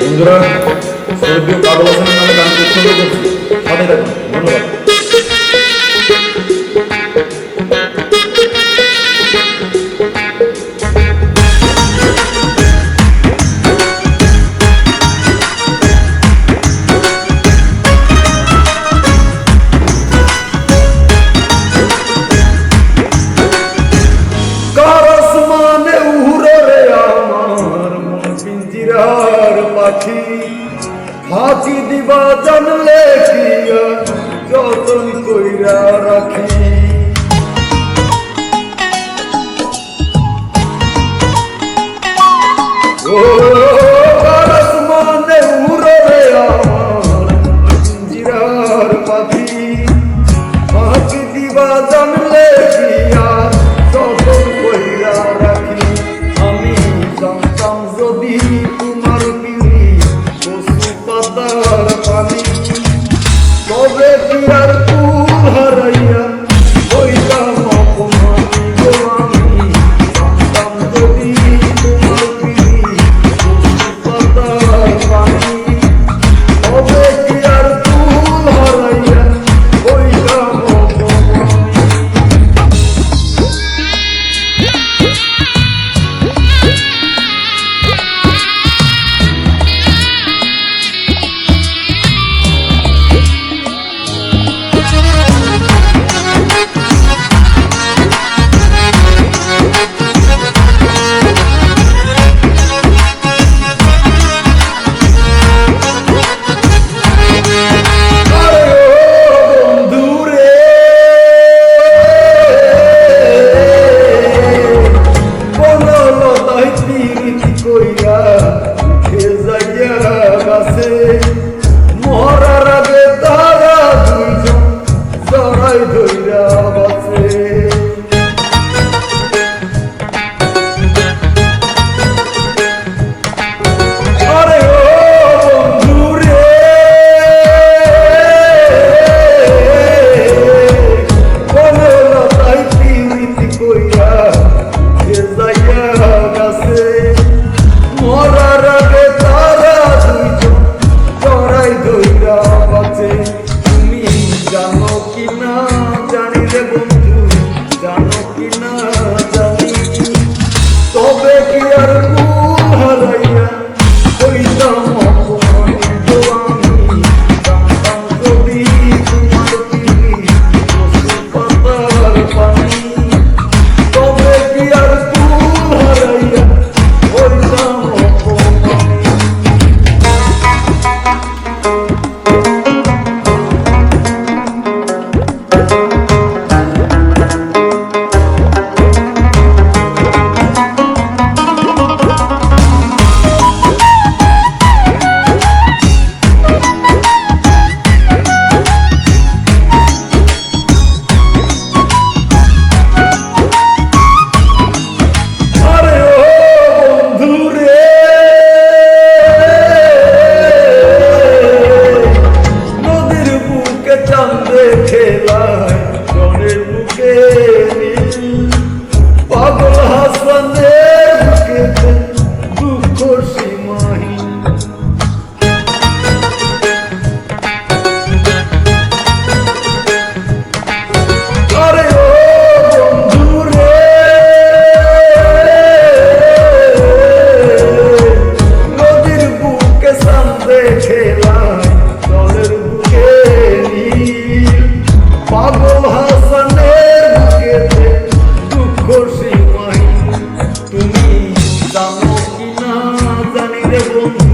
বন্ধুরা স্বর্গীয় পাগল হাসানের নামে গান উৎসর্গ করছি সাথে ধন্যবাদ। পাখি ফাঁকি দিবা জানলে কি যতন কইরা রাখি। কারস মানে পাখি দিবা জানলে everyone.